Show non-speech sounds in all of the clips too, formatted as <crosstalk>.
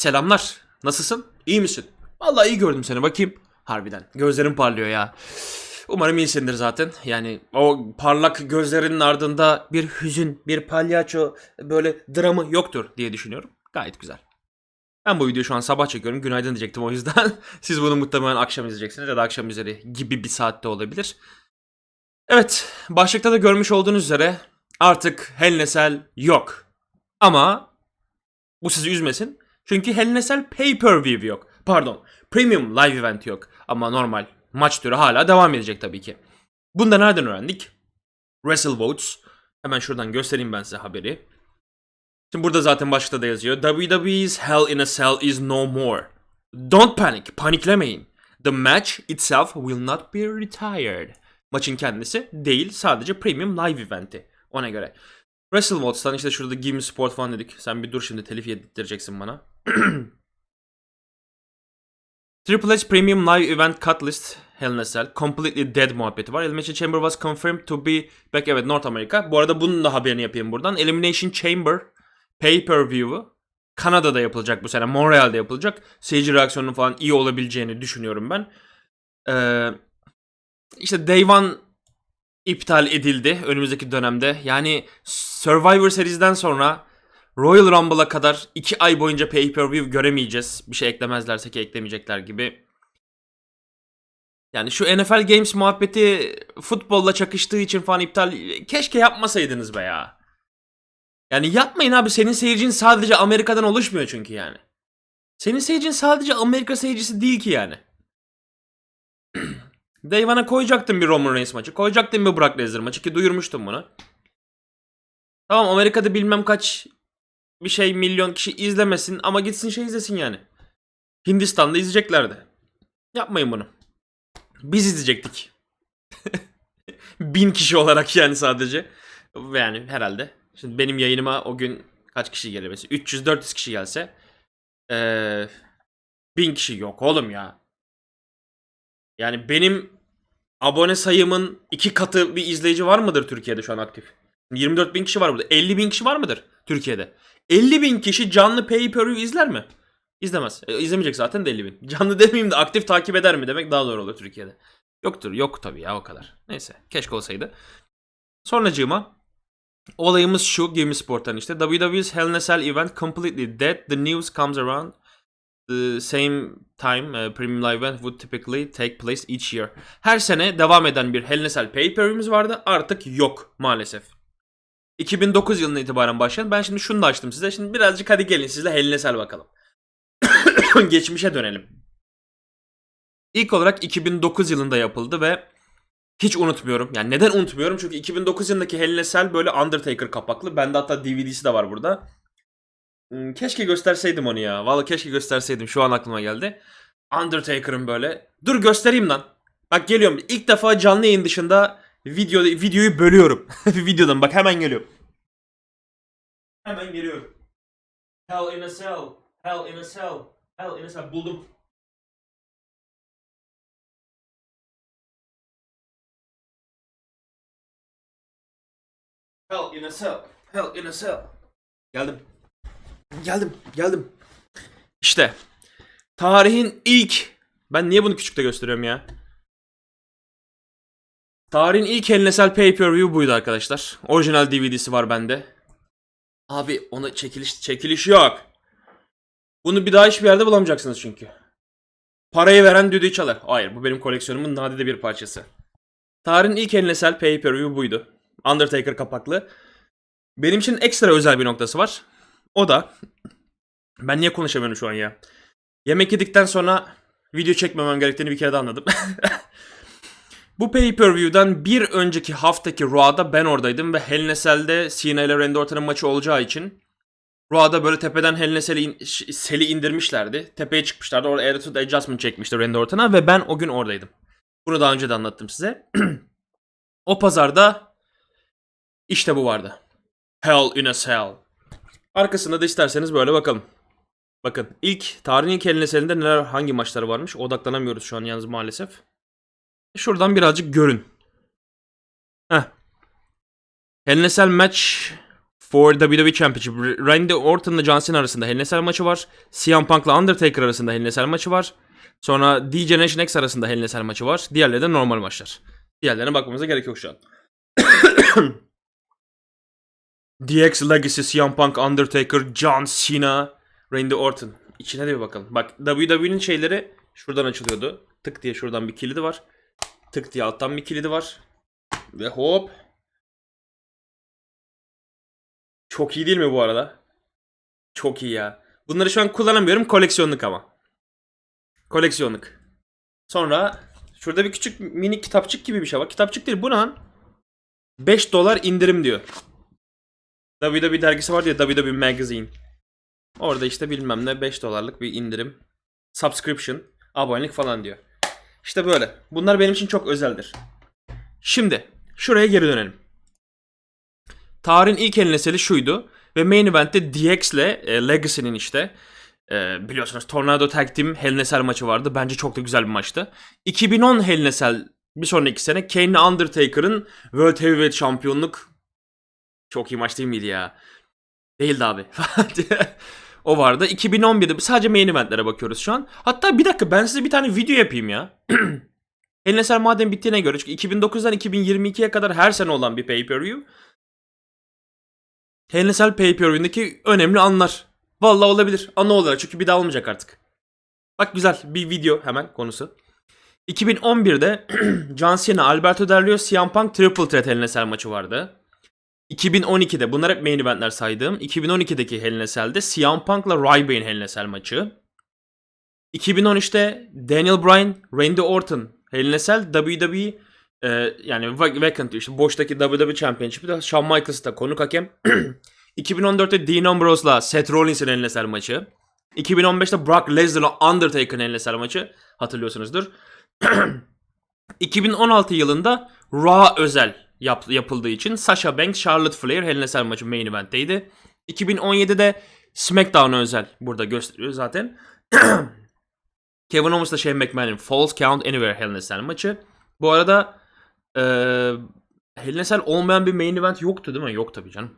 Selamlar. Nasılsın? İyi misin? Vallahi iyi gördüm seni. Bakayım. Harbiden. Gözlerin parlıyor ya. Umarım iyisindir zaten. Yani o parlak gözlerinin ardında bir hüzün, bir palyaço böyle dramı yoktur diye düşünüyorum. Gayet güzel. Ben bu videoyu şu an sabah çekiyorum. Günaydın diyecektim o yüzden. <laughs> Siz bunu muhtemelen akşam izleyeceksiniz ya da akşam üzeri gibi bir saatte olabilir. Evet, başlıkta da görmüş olduğunuz üzere artık Cell yok. Ama bu sizi üzmesin. Çünkü Hell in a Cell pay-per-view yok. Pardon, premium live event yok. Ama normal maç türü hala devam edecek tabii ki. Bunu da nereden öğrendik? Wrestle Votes. Hemen şuradan göstereyim ben size haberi. Şimdi burada zaten başlıkta da yazıyor. WWE's Hell in a Cell is no more. Don't panic, paniklemeyin. The match itself will not be retired. Maçın kendisi değil, sadece premium live eventi. Ona göre. WrestleVotes'tan işte şurada Give Me Support falan dedik. Sen bir dur şimdi telif yedirteceksin bana. <clears throat> Triple H Premium Live Event Cut List Hell in a Cell Completely Dead muhabbeti var. Elimination Chamber was confirmed to be back evet North America. Bu arada bunun da haberini yapayım buradan. Elimination Chamber Pay-Per-View'u Kanada'da yapılacak bu sene. Montreal'de yapılacak. Seyirci reaksiyonunun falan iyi olabileceğini düşünüyorum ben. Ee, işte Day One iptal edildi önümüzdeki dönemde. Yani Survivor Series'den sonra Royal Rumble'a kadar 2 ay boyunca pay-per-view göremeyeceğiz. Bir şey eklemezlerse ki eklemeyecekler gibi. Yani şu NFL Games muhabbeti futbolla çakıştığı için falan iptal... Keşke yapmasaydınız be ya. Yani yapmayın abi senin seyircin sadece Amerika'dan oluşmuyor çünkü yani. Senin seyircin sadece Amerika seyircisi değil ki yani. <clears throat> Day One'a koyacaktım bir Roman Reigns maçı. Koyacaktım bir Brock Lesnar maçı ki duyurmuştum bunu. Tamam Amerika'da bilmem kaç bir şey milyon kişi izlemesin ama gitsin şey izlesin yani. Hindistan'da izleyeceklerdi. Yapmayın bunu. Biz izleyecektik. <laughs> Bin kişi olarak yani sadece. Yani herhalde. Şimdi benim yayınıma o gün kaç kişi gelir mesela? 300-400 kişi gelse. Ee, bin kişi yok oğlum ya. Yani benim abone sayımın iki katı bir izleyici var mıdır Türkiye'de şu an aktif? 24 bin kişi var burada. 50 bin kişi var mıdır Türkiye'de? 50 bin kişi canlı pay per view izler mi? İzlemez. E, izlemeyecek zaten de 50 bin. <laughs> Canlı demeyeyim de aktif takip eder mi demek daha doğru olur Türkiye'de. Yoktur. Yok tabii ya o kadar. Neyse. Keşke olsaydı. Sonracığıma olayımız şu. Game Sport'tan işte. WWE's Hell in a Cell event completely dead. The news comes around the same time uh, premium live event would typically take place each year. Her sene devam eden bir Hell in a Cell pay-per-view'umuz vardı. Artık yok maalesef. 2009 yılından itibaren başlayan. Ben şimdi şunu da açtım size. Şimdi birazcık hadi gelin sizle Hell in a Cell bakalım. <coughs> Geçmişe dönelim. İlk olarak 2009 yılında yapıldı ve hiç unutmuyorum. Yani neden unutmuyorum? Çünkü 2009 yılındaki Hell in a Cell böyle Undertaker kapaklı. Bende hatta DVD'si de var burada. Hmm, Keşke gösterseydim onu ya. Vallahi keşke gösterseydim. Şu an aklıma geldi. Undertaker'ın böyle. Dur göstereyim lan. Bak geliyorum. İlk defa canlı yayın dışında video videoyu bölüyorum. <laughs> Videodan bak hemen geliyorum. Hemen geliyorum. Hell in a cell. Hell in a cell. Hell in a cell. Buldum. Hell in a cell. Hell in a cell. Geldim. Geldim. Geldim. İşte. Tarihin ilk... Ben niye bunu küçükte gösteriyorum ya? Tarihin ilk elnesel pay-per-view buydu arkadaşlar. Orijinal DVD'si var bende. Abi ona çekiliş çekiliş yok. Bunu bir daha hiçbir yerde bulamayacaksınız çünkü. Parayı veren düdüğü çalar. Hayır bu benim koleksiyonumun nadide bir parçası. Tarihin ilk elnesel pay-per-view buydu. Undertaker kapaklı. Benim için ekstra özel bir noktası var. O da ben niye konuşamıyorum şu an ya? Yemek yedikten sonra video çekmemem gerektiğini bir kere de anladım. <laughs> Bu pay-per-view'dan bir önceki haftaki Raw'da ben oradaydım ve Hell Cell'de Cena ile Randy Orton'un maçı olacağı için Raw'da böyle tepeden Hell Cell'i in- Cell'i indirmişlerdi. Tepeye çıkmışlardı. Orada Attitude Adjustment çekmişti Randy Orton'a ve ben o gün oradaydım. Bunu daha önce de anlattım size. <clears throat> o pazarda işte bu vardı. Hell in a Cell. Arkasında da isterseniz böyle bakalım. Bakın ilk tarihin ilk Hell Cell'inde neler hangi maçları varmış odaklanamıyoruz şu an yalnız maalesef. Şuradan birazcık görün. Heh. Hell match for WWE Championship. Randy Orton'la John Cena arasında Hell maçı var. CM Punk'la Undertaker arasında Hell maçı var. Sonra DJ Nation X arasında Hell maçı var. Diğerleri de normal maçlar. Diğerlerine bakmamıza gerek yok şu an. <coughs> DX Legacy, CM Punk, Undertaker, John Cena, Randy Orton. İçine de bir bakalım. Bak WWE'nin şeyleri şuradan açılıyordu. Tık diye şuradan bir kilidi var. Tık diye alttan bir kilidi var. Ve hop. Çok iyi değil mi bu arada? Çok iyi ya. Bunları şu an kullanamıyorum. Koleksiyonluk ama. Koleksiyonluk. Sonra şurada bir küçük mini kitapçık gibi bir şey var. Kitapçık değil bu ne lan? 5 dolar indirim diyor. WWE dergisi var ya WWE Magazine. Orada işte bilmem ne 5 dolarlık bir indirim. Subscription. Abonelik falan diyor. İşte böyle. Bunlar benim için çok özeldir. Şimdi şuraya geri dönelim. Tarihin ilk enleseli şuydu. Ve main event'te DX ile e, Legacy'nin işte e, biliyorsunuz Tornado Tag Team Hell maçı vardı. Bence çok da güzel bir maçtı. 2010 Hell bir sonraki sene Kane Undertaker'ın World Heavyweight şampiyonluk çok iyi maç değil miydi ya? Değildi abi. <laughs> o vardı. 2011'de sadece main eventlere bakıyoruz şu an. Hatta bir dakika ben size bir tane video yapayım ya. <clears throat> Cell madem bittiğine göre çünkü 2009'dan 2022'ye kadar her sene olan bir pay-per-view. Hell in a Cell pay-per-view'daki önemli anlar. Vallahi olabilir. Ana olarak çünkü bir daha olmayacak artık. Bak güzel bir video hemen konusu. 2011'de <clears throat> John Cena, Alberto Del Rio, CM Punk Triple Threat Hell in a Cell maçı vardı. 2012'de bunlar hep main eventler saydığım. 2012'deki Hell in a Cell'de CM Punk'la Ryback Hell in a Cell maçı. 2013'te Daniel Bryan, Randy Orton Hell in a Cell WWE e, yani va- vacant işte boştaki WWE Championship'te Shawn Michaels da konuk hakem. <clears throat> 2014'te Dean Ambrose'la Seth Rollins'in Hell in a Cell maçı. 2015'te Brock Lesnar'la Undertaker'ın Hell in a Cell maçı hatırlıyorsunuzdur. <clears throat> 2016 yılında Raw özel yap- yapıldığı için Sasha Banks, Charlotte Flair Hell in a Cell maçı main event'teydi. 2017'de SmackDown özel burada gösteriyor zaten. <clears throat> Kevin Owens'la Shane McMahon'in Falls Count Anywhere Hell in a Cell maçı. Bu arada eee Hell in a Cell olmayan bir main event yoktu değil mi? Yok tabii canım.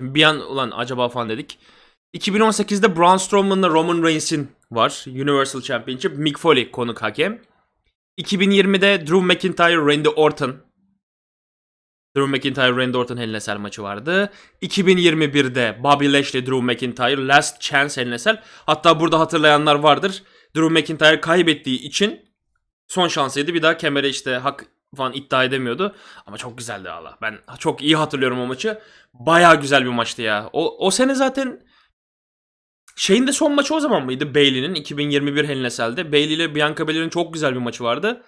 Bir an ulan acaba falan dedik. 2018'de Braun Strowman'la Roman Reigns'in var. Universal Championship. Mick Foley konuk hakem. 2020'de Drew McIntyre, Randy Orton. Drew McIntyre, Randy Orton Hell in a Cell maçı vardı. 2021'de Bobby Lashley, Drew McIntyre, Last Chance Hell in a Cell. Hatta burada hatırlayanlar vardır. Drew McIntyre kaybettiği için son şansıydı. Bir daha kemere işte hak falan iddia edemiyordu. Ama çok güzeldi valla. Ben çok iyi hatırlıyorum o maçı. Baya güzel bir maçtı ya. O, o sene zaten şeyin de son maçı o zaman mıydı? Bailey'nin 2021 Hell in a Cell'de. Bailey ile Bianca Belair'in çok güzel bir maçı vardı.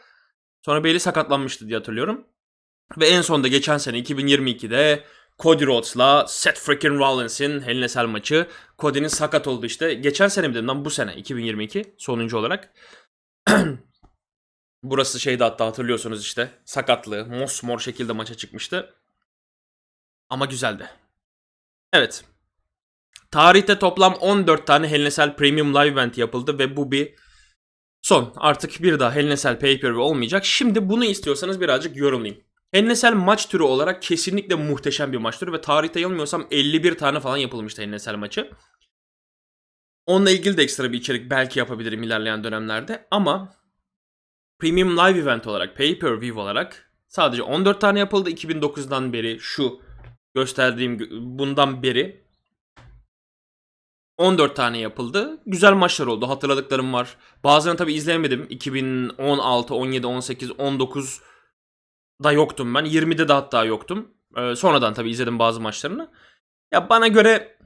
Sonra Bailey sakatlanmıştı diye hatırlıyorum. Ve en sonunda geçen sene 2022'de Cody Rhodes'la Seth freaking Rollins'in Hell maçı. Cody'nin sakat oldu işte. Geçen sene mi dedim lan bu sene 2022 sonuncu olarak. <clears throat> Burası şeydi hatta hatırlıyorsunuz işte. Sakatlığı mosmor şekilde maça çıkmıştı. Ama güzeldi. Evet. Tarihte toplam 14 tane Hell Premium Live Event yapıldı ve bu bir son. Artık bir daha Hell Pay-Per-View olmayacak. Şimdi bunu istiyorsanız birazcık yorumlayayım. Cell maç türü olarak kesinlikle muhteşem bir maç türü ve tarihte yanılmıyorsam 51 tane falan yapılmıştı Cell maçı. Onunla ilgili de ekstra bir içerik belki yapabilirim ilerleyen dönemlerde ama Premium Live Event olarak, Pay-Per-View olarak sadece 14 tane yapıldı 2009'dan beri şu gösterdiğim gö- bundan beri 14 tane yapıldı. Güzel maçlar oldu. Hatırladıklarım var. Bazılarını tabii izleyemedim. 2016, 17, 18, 19 da yoktum ben. 20'de de hatta yoktum. Ee, sonradan tabii izledim bazı maçlarını. Ya bana göre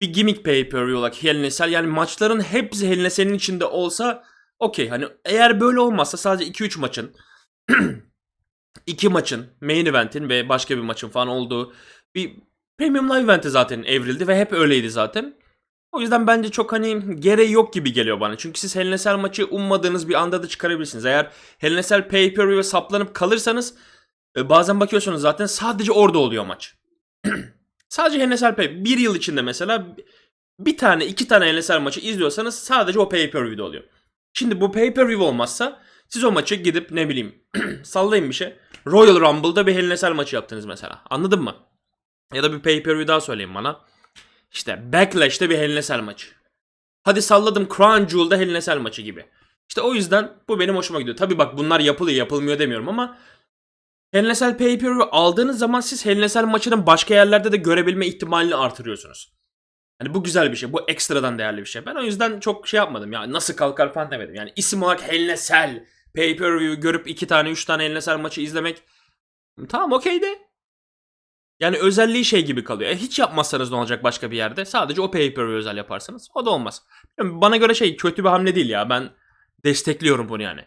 bir gimmick pay-per-view olarak Hell in a Cell yani maçların hepsi Hell in a Cell'in içinde olsa okey. Hani eğer böyle olmazsa sadece 2-3 maçın <clears throat> 2 maçın main event'in ve başka bir maçın falan olduğu bir Premium Live Event'e zaten evrildi ve hep öyleydi zaten. O yüzden bence çok hani gereği yok gibi geliyor bana. Çünkü siz Cell maçı ummadığınız bir anda da çıkarabilirsiniz. Eğer Hell in a Cell pay-per-view'e saplanıp kalırsanız e, bazen bakıyorsunuz zaten sadece orada oluyor maç. <clears throat> sadece Cell pay. Bir yıl içinde mesela bir tane iki tane Cell maçı izliyorsanız sadece o pay-per-view'de oluyor. Şimdi bu pay-per-view olmazsa siz o maçı gidip ne bileyim <clears throat> sallayın bir şey. Royal Rumble'da bir Cell maçı yaptınız mesela. Anladın mı? Ya da bir pay-per-view daha söyleyin bana. İşte Backlash'te bir Cell maçı. Hadi salladım Crown Jewel'da Cell maçı gibi. İşte o yüzden bu benim hoşuma gidiyor. Tabii bak bunlar yapılıyor yapılmıyor demiyorum ama Cell pay-per-view aldığınız zaman siz Cell maçının başka yerlerde de görebilme ihtimalini artırıyorsunuz. Hani bu güzel bir şey. Bu ekstradan değerli bir şey. Ben o yüzden çok şey yapmadım. Ya nasıl kalkar falan demedim. Yani isim olarak Cell pay-per-view görüp iki tane üç tane Cell maçı izlemek tamam okey de. Yani özelliği şey gibi kalıyor. E, hiç yapmazsanız ne olacak başka bir yerde? Sadece o pay-per-view özel yaparsanız. O da olmaz. Bana göre şey kötü bir hamle değil ya. Ben destekliyorum bunu yani.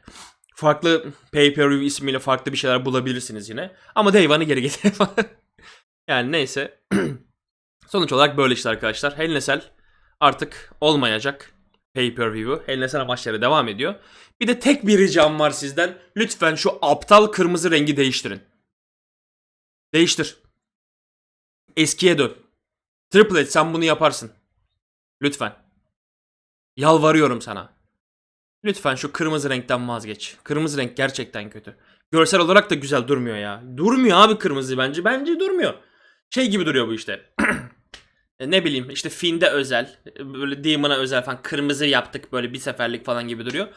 Farklı pay-per-view ismiyle farklı bir şeyler bulabilirsiniz yine. Ama Day geri getirin <laughs> falan. yani neyse. <clears throat> Sonuç olarak böyle işte arkadaşlar. Hell in a Cell artık olmayacak. Pay-per-view. Hell in a Cell maçları devam ediyor. Bir de tek bir ricam var sizden. Lütfen şu aptal kırmızı rengi değiştirin. Değiştir. Eskiye dön. Triple H sen bunu yaparsın. Lütfen. Yalvarıyorum sana. Lütfen şu kırmızı renkten vazgeç. Kırmızı renk gerçekten kötü. Görsel olarak da güzel durmuyor ya. Durmuyor abi kırmızı bence. Bence durmuyor. Şey gibi duruyor bu işte. <clears throat> E, ne bileyim işte Finn'de özel. Böyle Demon'a özel falan. Kırmızı yaptık böyle bir seferlik falan gibi duruyor.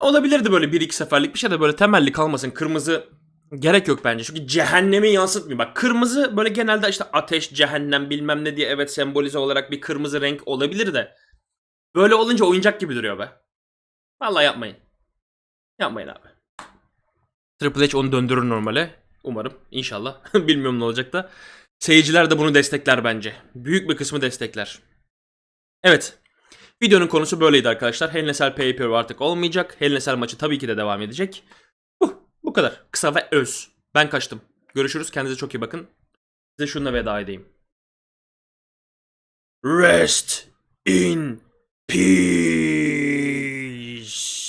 Olabilirdi böyle bir iki seferlik bir şey de böyle temelli kalmasın. Kırmızı gerek yok bence. Çünkü cehennemi yansıtmıyor. Bak kırmızı böyle genelde işte ateş, cehennem bilmem ne diye evet sembolize olarak bir kırmızı renk olabilir de. Böyle olunca oyuncak gibi duruyor be. Vallahi yapmayın. Yapmayın abi. Triple H onu döndürür normale. Umarım. İnşallah. <laughs> Bilmiyorum ne olacak da. Seyirciler de bunu destekler bence. Büyük bir kısmı destekler. Evet. Videonun konusu böyleydi arkadaşlar. Hell Cell pay-per-view artık olmayacak. Hell maçı tabii ki de devam edecek. Bu. Bu kadar. Kısa ve öz. Ben kaçtım. Görüşürüz. Kendinize çok iyi bakın. Size şununla veda edeyim. Rest in peace. Peace.